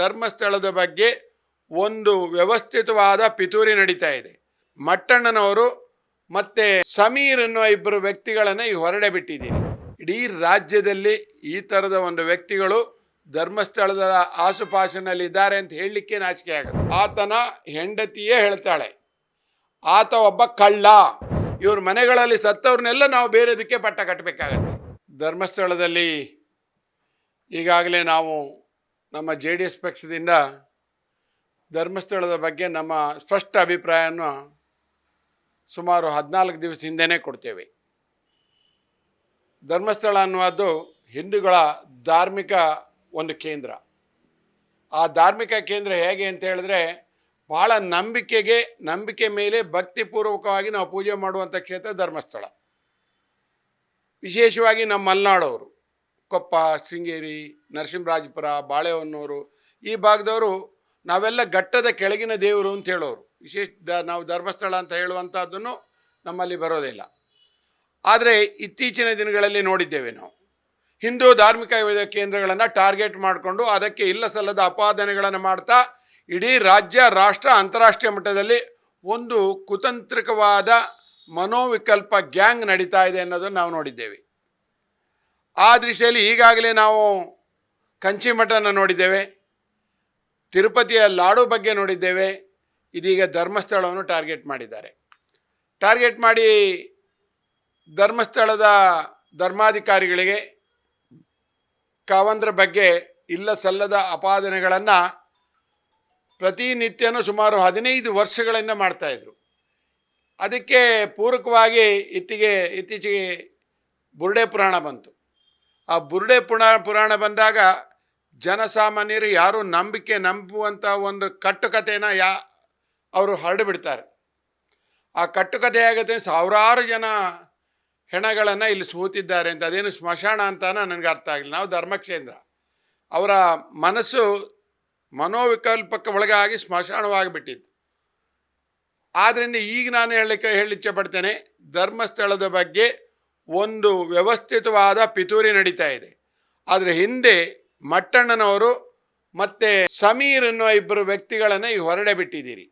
ಧರ್ಮಸ್ಥಳದ ಬಗ್ಗೆ ಒಂದು ವ್ಯವಸ್ಥಿತವಾದ ಪಿತೂರಿ ನಡೀತಾ ಇದೆ. ಮಟ್ಟಣ್ಣನವರು ಮತ್ತೆ ಸಮೀರ್ ಎನ್ನುವ ಇಬ್ಬರು ವ್ಯಕ್ತಿಗಳನ್ನು ಈ ಹೊರಡೆ ಬಿಟ್ಟಿದ್ದೀರಿ. ಇಡೀ ರಾಜ್ಯದಲ್ಲಿ ಈ ಥರದ ಒಂದು ವ್ಯಕ್ತಿಗಳು ಧರ್ಮಸ್ಥಳದ ಆಸುಪಾಸಿನಲ್ಲಿ ಇದ್ದಾರೆ ಅಂತ ಹೇಳಲಿಕ್ಕೆ ನಾಚಿಕೆ ಆಗುತ್ತೆ. ಆತನ ಹೆಂಡತಿಯೇ ಹೇಳ್ತಾಳೆ, ಆತ ಒಬ್ಬ ಕಳ್ಳ. ಇವ್ರ ಮನೆಗಳಲ್ಲಿ ಸತ್ತವ್ರನ್ನೆಲ್ಲ ನಾವು ಬೇರೆದಕ್ಕೆ ಪಟ್ಟ ಕಟ್ಟಬೇಕಾಗತ್ತೆ. ಧರ್ಮಸ್ಥಳದಲ್ಲಿ ಈಗಾಗಲೇ ನಾವು ನಮ್ಮ ಜೆ ಡಿ ಎಸ್ ಪಕ್ಷದಿಂದ ಧರ್ಮಸ್ಥಳದ ಬಗ್ಗೆ ನಮ್ಮ ಸ್ಪಷ್ಟ ಅಭಿಪ್ರಾಯವನ್ನು ಸುಮಾರು ಹದಿನಾಲ್ಕು ದಿವಸ ಹಿಂದೆನೇ ಕೊಡ್ತೇವೆ. ಧರ್ಮಸ್ಥಳ ಅನ್ನುವುದು ಹಿಂದೂಗಳ ಧಾರ್ಮಿಕ ಒಂದು ಕೇಂದ್ರ. ಆ ಧಾರ್ಮಿಕ ಕೇಂದ್ರ ಹೇಗೆ ಅಂತ ಹೇಳಿದ್ರೆ ಬಹಳ ನಂಬಿಕೆಗೆ, ನಂಬಿಕೆ ಮೇಲೆ ಭಕ್ತಿಪೂರ್ವಕವಾಗಿ ನಾವು ಪೂಜೆ ಮಾಡುವಂಥ ಕ್ಷೇತ್ರ ಧರ್ಮಸ್ಥಳ. ವಿಶೇಷವಾಗಿ ನಮ್ಮ ಮಲೆನಾಡವರು. ಕೊಪ್ಪ, ಶೃಂಗೇರಿ, ನರಸಿಂಹರಾಜಪುರ, ಬಾಳೆಹೊನ್ನೂರು ಈ ಭಾಗದವರು ನಾವೆಲ್ಲ ಘಟ್ಟದ ಕೆಳಗಿನ ದೇವರು ಅಂತ ಹೇಳೋರು. ವಿಶೇಷ ದ ನಾವು ಧರ್ಮಸ್ಥಳ ಅಂತ ಹೇಳುವಂಥದ್ದನ್ನು ನಮ್ಮಲ್ಲಿ ಬರೋದಿಲ್ಲ ಆದರೆ ಇತ್ತೀಚಿನ ದಿನಗಳಲ್ಲಿ ನೋಡಿದ್ದೇವೆ ನಾವು. ಹಿಂದೂ ಧಾರ್ಮಿಕ ಕೇಂದ್ರಗಳನ್ನು ಟಾರ್ಗೆಟ್ ಮಾಡಿಕೊಂಡು ಅದಕ್ಕೆ ಇಲ್ಲ ಸಲ್ಲದ ಅಪಾದನೆಗಳನ್ನು ಮಾಡ್ತಾ ಇಡೀ ರಾಜ್ಯ, ರಾಷ್ಟ್ರ, ಅಂತಾರಾಷ್ಟ್ರೀಯ ಮಟ್ಟದಲ್ಲಿ ಒಂದು ಕುತಂತ್ರಿಕವಾದ ಮನೋವಿಕಲ್ಪ ಗ್ಯಾಂಗ್ ನಡೀತಾ ಇದೆ ಅನ್ನೋದನ್ನು ನಾವು ನೋಡಿದ್ದೇವೆ. ಆ ದೃಷ್ಟಿಯಲ್ಲಿ ಈಗಾಗಲೇ ನಾವು ಕಂಚಿಮಠನ ನೋಡಿದ್ದೇವೆ, ತಿರುಪತಿಯ ಲಾಡು ಬಗ್ಗೆ ನೋಡಿದ್ದೇವೆ, ಇದೀಗ ಧರ್ಮಸ್ಥಳವನ್ನು ಟಾರ್ಗೆಟ್ ಮಾಡಿದ್ದಾರೆ. ಟಾರ್ಗೆಟ್ ಮಾಡಿ ಧರ್ಮಸ್ಥಳದ ಧರ್ಮಾಧಿಕಾರಿಗಳಿಗೆ ಕಾವಂದ್ರ ಬಗ್ಗೆ ಇಲ್ಲ ಸಲ್ಲದ ಅಪಾದನೆಗಳನ್ನು ಪ್ರತಿನಿತ್ಯನೂ ಸುಮಾರು ಹದಿನೈದು ವರ್ಷಗಳಿಂದ ಮಾಡ್ತಾಯಿದ್ರು ಅದಕ್ಕೆ ಪೂರಕವಾಗಿ ಇತ್ತಿಗೆ, ಇತ್ತೀಚೆಗೆ ಬುರುಡೆ ಪುರಾಣ ಬಂತು. ಆ ಬುರುಡೆ ಪುಣ ಪುರಾಣ ಬಂದಾಗ ಜನಸಾಮಾನ್ಯರು ಯಾರು ನಂಬಿಕೆ ನಂಬುವಂಥ ಒಂದು ಕಟ್ಟುಕತೆನ ಯಾ ಅವರು ಹರಡಿಬಿಡ್ತಾರೆ ಆ ಕಟ್ಟುಕತೆ ಆಗುತ್ತೆ ಸಾವಿರಾರು ಜನ ಹೆಣಗಳನ್ನು ಇಲ್ಲಿ ಸೋತಿದ್ದಾರೆ ಅಂತ, ಅದೇನು ಸ್ಮಶಾನ ಅಂತಾನ ನನಗೆ ಅರ್ಥ ಆಗಲಿಲ್ಲ ನಾವು ಧರ್ಮಕ್ಷೇಂದ್ರ ಅವರ ಮನಸ್ಸು ಮನೋವಿಕಲ್ಪಕ್ಕೆ ಒಳಗಾಗಿ ಸ್ಮಶಾನವಾಗಿಬಿಟ್ಟಿತ್ತು. ಆದ್ದರಿಂದ ಈಗ ನಾನು ಹೇಳಲಿಕ್ಕೆ ಹೇಳಲಿಚ್ಛೆ ಪಡ್ತೇನೆ, ಧರ್ಮಸ್ಥಳದ ಬಗ್ಗೆ ಒಂದು ವ್ಯವಸ್ಥಿತವಾದ ಪಿತೂರಿ ನಡೀತಾ ಇದೆ. ಆದರೆ ಹಿಂದೆ ಮಟ್ಟಣ್ಣನವರು ಮತ್ತೆ ಸಮೀರ್ ಅನ್ನುವ ಇಬ್ಬರು ವ್ಯಕ್ತಿಗಳನ್ನು ಈ ಹೊರಡೆ ಬಿಟ್ಟಿದ್ದೀರಿ.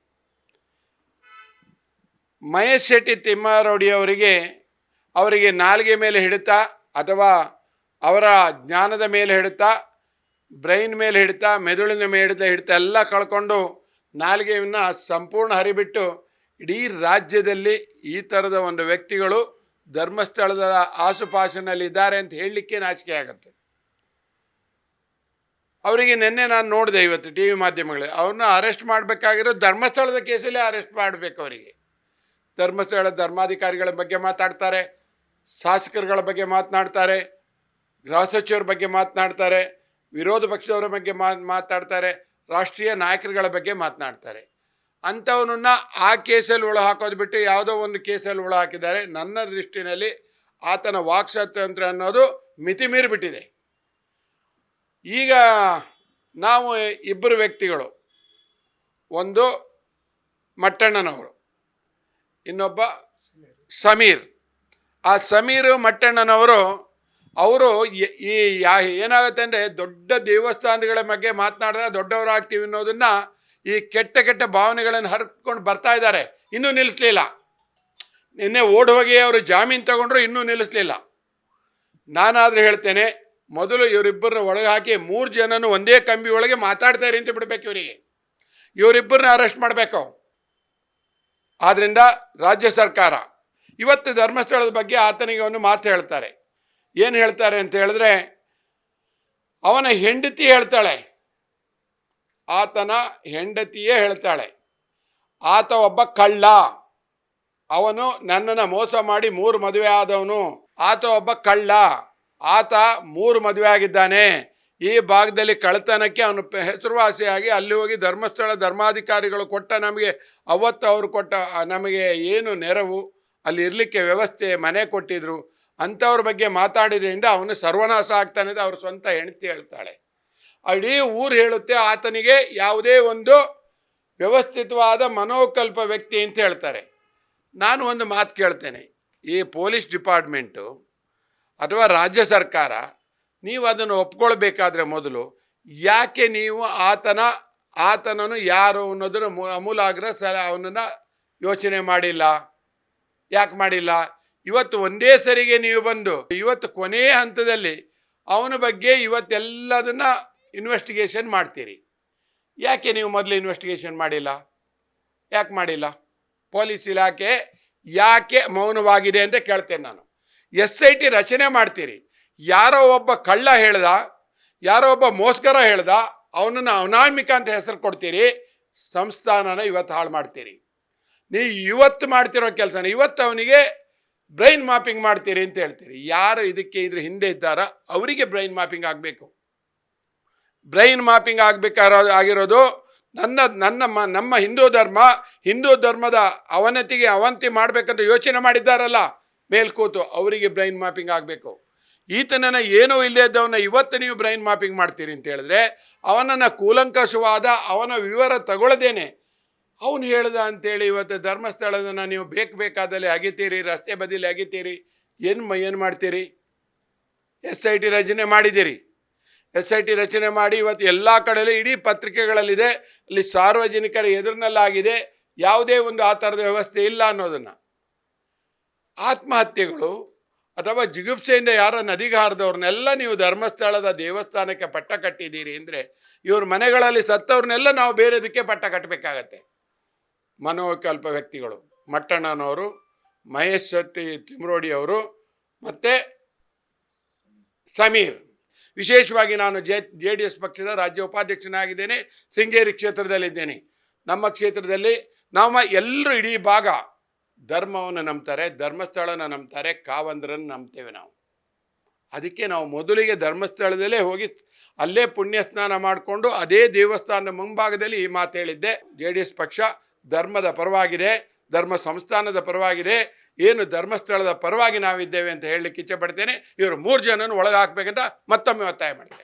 ಮಹೇಶ್ ಶೆಟ್ಟಿ ತಿಮ್ಮಾರೌಡಿ ಅವರಿಗೆ ಅವರಿಗೆ ನಾಲಿಗೆ ಮೇಲೆ ಹಿಡಿತ ಅಥವಾ ಅವರ ಜ್ಞಾನದ ಮೇಲೆ ಹಿಡಿತ, ಬ್ರೈನ್ ಮೇಲೆ ಹಿಡಿತ, ಮೆದುಳಿನ ಮೇಲೆ ಹಿಡಿತ ಹಿಡಿತ ಎಲ್ಲ ಕಳ್ಕೊಂಡು ನಾಲಿಗೆಯನ್ನು ಸಂಪೂರ್ಣ ಹರಿಬಿಟ್ಟು ಇಡೀ ರಾಜ್ಯದಲ್ಲಿ ಈ ಥರದ ಒಂದು ವ್ಯಕ್ತಿಗಳು ಧರ್ಮಸ್ಥಳದ ಆಸುಪಾಸಿನಲ್ಲಿ ಇದ್ದಾರೆ ಅಂತ ಹೇಳಲಿಕ್ಕೆ ನಾಚಿಕೆ ಆಗುತ್ತೆ. ಅವರಿಗೆ ನಿನ್ನೆ ನಾನು ನೋಡಿದೆ ಇವತ್ತು ಟಿ ವಿ ಮಾಧ್ಯಮಗಳೇ ಅವ್ರನ್ನ ಅರೆಸ್ಟ್ ಮಾಡಬೇಕಾಗಿರೋ ಧರ್ಮಸ್ಥಳದ ಕೇಸಲ್ಲೇ ಅರೆಸ್ಟ್ ಮಾಡಬೇಕು ಅವರಿಗೆ. ಧರ್ಮಸ್ಥಳ ಧರ್ಮಾಧಿಕಾರಿಗಳ ಬಗ್ಗೆ ಮಾತಾಡ್ತಾರೆ, ಶಾಸಕರುಗಳ ಬಗ್ಗೆ ಮಾತನಾಡ್ತಾರೆ, ಗೃಹ ಸಚಿವರ ಬಗ್ಗೆ ಮಾತನಾಡ್ತಾರೆ, ವಿರೋಧ ಪಕ್ಷದವರ ಬಗ್ಗೆ ಮಾತಾಡ್ತಾರೆ, ರಾಷ್ಟ್ರೀಯ ನಾಯಕರುಗಳ ಬಗ್ಗೆ ಮಾತನಾಡ್ತಾರೆ. ಅಂಥವನನ್ನ ಆ ಕೇಸಲ್ಲಿ ಒಳ ಹಾಕೋದು ಬಿಟ್ಟು ಯಾವುದೋ ಒಂದು ಕೇಸಲ್ಲಿ ಒಳ ಹಾಕಿದ್ದಾರೆ. ನನ್ನ ದೃಷ್ಟಿನಲ್ಲಿ ಆತನ ವಾಕ್ ಅನ್ನೋದು ಮಿತಿ ಮೀರಿಬಿಟ್ಟಿದೆ. ಈಗ ನಾವು ಇಬ್ಬರು ವ್ಯಕ್ತಿಗಳು, ಒಂದು ಮಟ್ಟಣ್ಣನವರು, ಇನ್ನೊಬ್ಬ ಸಮೀರ್. ಆ ಸಮೀರ್ ಮಟ್ಟಣ್ಣನವರು, ಅವರು ಈ ಯಾ, ಏನಾಗುತ್ತೆ ಅಂದರೆ ದೊಡ್ಡ ದೇವಸ್ಥಾನಗಳ ಬಗ್ಗೆ ಮಾತನಾಡಿದ್ರೆ ದೊಡ್ಡವರಾಗ್ತೀವಿ ಅನ್ನೋದನ್ನ ಈ ಕೆಟ್ಟ ಕೆಟ್ಟ ಭಾವನೆಗಳನ್ನು ಹರ್ಕೊಂಡು ಬರ್ತಾ ಇದ್ದಾರೆ. ಇನ್ನೂ ನಿಲ್ಲಿಸ್ಲಿಲ್ಲ. ನಿನ್ನೆ ಓಡ್ ಹೋಗಿ ಅವರು ಜಾಮೀನು ತಗೊಂಡ್ರು ಇನ್ನೂ ನಿಲ್ಲಿಸ್ಲಿಲ್ಲ. ನಾನಾದರೂ ಹೇಳ್ತೇನೆ, ಮೊದಲು ಇವರಿಬ್ಬರನ್ನ ಒಳಗೆ ಹಾಕಿ ಮೂರು ಜನನು ಒಂದೇ ಕಂಬಿ ಒಳಗೆ ಮಾತಾಡ್ತಾರೆ ಅಂತ ಬಿಡಬೇಕು ಇವರಿಗೆ. ಇವರಿಬ್ಬರನ್ನ ಅರೆಸ್ಟ್ ಮಾಡಬೇಕು. ಆದ್ದರಿಂದ ರಾಜ್ಯ ಸರ್ಕಾರ, ಇವತ್ತು ಧರ್ಮಸ್ಥಳದ ಬಗ್ಗೆ ಆತನಿಗೆ ಒಂದು ಮಾತು ಹೇಳ್ತಾರೆ. ಏನು ಹೇಳ್ತಾರೆ ಅಂತ ಹೇಳಿದ್ರೆ, ಅವನ ಹೆಂಡತಿ ಹೇಳ್ತಾಳೆ ಆತನ ಹೆಂಡತಿಯೇ ಹೇಳ್ತಾಳೆ, ಆತ ಒಬ್ಬ ಕಳ್ಳ. ಅವನು ನನ್ನನ್ನು ಮೋಸ ಮಾಡಿ ಮೂರು ಮದುವೆ ಆದವನು. ಆತ ಒಬ್ಬ ಕಳ್ಳ. ಆತ ಮೂರು ಮದುವೆ ಆಗಿದ್ದಾನೆ. ಈ ಭಾಗದಲ್ಲಿ ಕಳ್ಳತನಕ್ಕೆ ಅವನು ಹೆಸರುವಾಸಿಯಾಗಿ ಅಲ್ಲಿ ಹೋಗಿ ಧರ್ಮಸ್ಥಳ ಧರ್ಮಾಧಿಕಾರಿಗಳು ಕೊಟ್ಟ ನಮಗೆ, ಅವತ್ತು ಅವರು ಕೊಟ್ಟ ನಮಗೆ ಏನು ನೆರವು. ಅಲ್ಲಿ ಇರಲಿಕ್ಕೆ ವ್ಯವಸ್ಥೆ ಮನೆ ಕೊಟ್ಟಿದ್ರು. ಅಂಥವ್ರ ಬಗ್ಗೆ ಮಾತಾಡಿದ್ರಿಂದ ಅವನು ಸರ್ವನಾಶ ಆಗ್ತಾನೆ ಅವ್ರ ಸ್ವಂತ ಹೆಂಡತಿ ಹೇಳ್ತಾಳೆ. ಇಡೀ ಊರು ಹೇಳುತ್ತೆ, ಆತನಿಗೆ ಯಾವುದೇ ಒಂದು ವ್ಯವಸ್ಥಿತವಾದ ಮನೋಕಲ್ಪ ವ್ಯಕ್ತಿ ಅಂತ ಹೇಳ್ತಾರೆ. ನಾನು ಒಂದು ಮಾತು ಕೇಳ್ತೇನೆ. ಈ ಪೊಲೀಸ್ ಡಿಪಾರ್ಟ್ಮೆಂಟು ಅಥವಾ ರಾಜ್ಯ ಸರ್ಕಾರ, ನೀವು ಅದನ್ನು ಒಪ್ಕೊಳ್ಬೇಕಾದ್ರೆ ಮೊದಲು ಯಾಕೆ ನೀವು ಆತನ, ಆತನನ್ನು ಯಾರು ಅನ್ನೋದನ್ನು ಅಮೂಲಾಗ್ರ ಸಲ ಅವನನ್ನು ಯೋಚನೆ ಮಾಡಿಲ್ಲ? ಯಾಕೆ ಮಾಡಿಲ್ಲ? ಇವತ್ತು ಒಂದೇ ಸರಿಗೆ ನೀವು ಬಂದು, ಇವತ್ತು ಕೊನೆಯ ಹಂತದಲ್ಲಿ ಅವನ ಬಗ್ಗೆ ಇವತ್ತೆಲ್ಲದನ್ನ ಇನ್ವೆಸ್ಟಿಗೇಷನ್ ಮಾಡ್ತೀರಿ. ಯಾಕೆ ನೀವು ಮೊದಲು ಇನ್ವೆಸ್ಟಿಗೇಷನ್ ಮಾಡಿಲ್ಲ? ಯಾಕೆ ಮಾಡಿಲ್ಲ? ಪೊಲೀಸ್ ಇಲಾಖೆ ಯಾಕೆ ಮೌನವಾಗಿದೆ ಅಂತ ಕೇಳ್ತೇನೆ ನಾನು. ಎಸ್ ಐ ಟಿ ರಚನೆ ಮಾಡ್ತೀರಿ. ಯಾರೋ ಒಬ್ಬ ಕಳ್ಳ ಹೇಳ್ದ, ಯಾರೋ ಒಬ್ಬ ಮೋಸ್ಕರ ಹೇಳ್ದ, ಅವನನ್ನು ಅನಾಮಿಕ ಅಂತ ಹೆಸರು ಕೊಡ್ತೀರಿ, ಸಂಸ್ಥಾನನ ಇವತ್ತು ಹಾಳು ಮಾಡ್ತೀರಿ. ನೀವು ಇವತ್ತು ಮಾಡ್ತಿರೋ ಕೆಲಸ ಇವತ್ತು ಅವನಿಗೆ ಬ್ರೈನ್ ಮಾಪಿಂಗ್ ಮಾಡ್ತೀರಿ ಅಂತ ಹೇಳ್ತೀರಿ. ಯಾರು ಇದಕ್ಕೆ ಇದ್ರ ಹಿಂದೆ ಇದ್ದಾರ, ಅವರಿಗೆ ಬ್ರೈನ್ ಮಾಪಿಂಗ್ ಆಗಬೇಕು. ಬ್ರೈನ್ ಮಾಪಿಂಗ್ ಆಗಬೇಕಾರೋ, ಆಗಿರೋದು ನನ್ನ ನನ್ನ ನಮ್ಮ ಹಿಂದೂ ಧರ್ಮ, ಹಿಂದೂ ಧರ್ಮದ ಅವನತಿಗೆ ಅವಂತಿ ಮಾಡಬೇಕಂತ ಯೋಚನೆ ಮಾಡಿದ್ದಾರಲ್ಲ ಮೇಲ್ಕೂತು ಅವರಿಗೆ ಬ್ರೈನ್ ಮಾಪಿಂಗ್ ಆಗಬೇಕು. ಈತನನ್ನು ಏನೂ ಇಲ್ಲೇ ಇದ್ದವನ್ನ ಇವತ್ತು ನೀವು ಬ್ರೈನ್ ಮಾಪಿಂಗ್ ಮಾಡ್ತೀರಿ ಅಂತ ಹೇಳಿದ್ರೆ, ಅವನನ್ನು ಕೂಲಂಕಷವಾದ, ಅವನ ವಿವರ ತಗೊಳ್ಳದೇನೆ. ಅವನು ಹೇಳ್ದ ಅಂತೇಳಿ ಇವತ್ತು ಧರ್ಮಸ್ಥಳದನ್ನು ನೀವು ಬೇಕು ಬೇಕಾದಲ್ಲಿ ಅಗಿತೀರಿ, ರಸ್ತೆ ಬದಿಲಿ ಅಗಿತೀರಿ, ಏನು ಏನು ಮಾಡ್ತೀರಿ? ಎಸ್ ಐ ಟಿ ರಚನೆ ಮಾಡಿದ್ದೀರಿ. ಎಸ್ ಐ ಟಿ ರಚನೆ ಮಾಡಿ ಇವತ್ತು ಎಲ್ಲ ಕಡೆಯಲ್ಲೂ ಇಡೀ ಪತ್ರಿಕೆಗಳಲ್ಲಿದೆ. ಅಲ್ಲಿ ಸಾರ್ವಜನಿಕರ ಎದುರಿನಲ್ಲಾಗಿದೆ. ಯಾವುದೇ ಒಂದು ಆ ಥರದ ವ್ಯವಸ್ಥೆ ಇಲ್ಲ ಅನ್ನೋದನ್ನು. ಆತ್ಮಹತ್ಯೆಗಳು ಅಥವಾ ಜಿಗುಪ್ಸೆಯಿಂದ ಯಾರ ನದಿಗೆ ಹಾರಿದವ್ರನ್ನೆಲ್ಲ ನೀವು ಧರ್ಮಸ್ಥಳದ ದೇವಸ್ಥಾನಕ್ಕೆ ಪಟ್ಟ ಕಟ್ಟಿದ್ದೀರಿ ಅಂದರೆ ಇವ್ರ ಮನೆಗಳಲ್ಲಿ ಸತ್ತವ್ರನ್ನೆಲ್ಲ ನಾವು ಬೇರೆದಕ್ಕೆ ಪಟ್ಟ ಕಟ್ಟಬೇಕಾಗತ್ತೆ. ಮನೋಕಲ್ಪ ವ್ಯಕ್ತಿಗಳು ಮಟ್ಟಣ್ಣನವರು, ಮಹೇಶ್ ಶೆಟ್ಟಿ ತಿಮ್ರೋಡಿ ಅವರು ಮತ್ತು ಸಮೀರ್. ವಿಶೇಷವಾಗಿ ನಾನು ಜೆ ಜೆ ಡಿ ಎಸ್ ಪಕ್ಷದ ರಾಜ್ಯ ಉಪಾಧ್ಯಕ್ಷನಾಗಿದ್ದೇನೆ, ಶೃಂಗೇರಿ ಕ್ಷೇತ್ರದಲ್ಲಿದ್ದೇನೆ. ನಮ್ಮ ಕ್ಷೇತ್ರದಲ್ಲಿ ನಮ್ಮ ಎಲ್ಲರೂ ಇಡೀ ಭಾಗ ಧರ್ಮವನ್ನು ನಂಬ್ತಾರೆ, ಧರ್ಮಸ್ಥಳನ ನಂಬ್ತಾರೆ, ಕಾವಂದ್ರನ್ನು ನಂಬ್ತೇವೆ ನಾವು. ಅದಕ್ಕೆ ನಾವು ಮೊದಲಿಗೆ ಧರ್ಮಸ್ಥಳದಲ್ಲೇ ಹೋಗಿ ಅಲ್ಲೇ ಪುಣ್ಯ ಸ್ನಾನ ಮಾಡಿಕೊಂಡು ಅದೇ ದೇವಸ್ಥಾನದ ಮುಂಭಾಗದಲ್ಲಿ ಈ ಮಾತು ಹೇಳಿದ್ದೆ. ಜೆ ಡಿ ಎಸ್ ಪಕ್ಷ ಧರ್ಮದ ಪರವಾಗಿದೆ, ಧರ್ಮ ಸಂಸ್ಥಾನದ ಪರವಾಗಿದೆ ಏನು ಧರ್ಮಸ್ಥಳದ ಪರವಾಗಿ ನಾವಿದ್ದೇವೆ ಅಂತ ಹೇಳಲಿಕ್ಕೆ ಇಚ್ಛೆ ಪಡ್ತೇನೆ. ಇವರು ಮೂರು ಜನನ ಒಳಗೆ ಹಾಕ್ಬೇಕಂತ ಮತ್ತೊಮ್ಮೆ ಒತ್ತಾಯ ಮಾಡ್ತೇನೆ.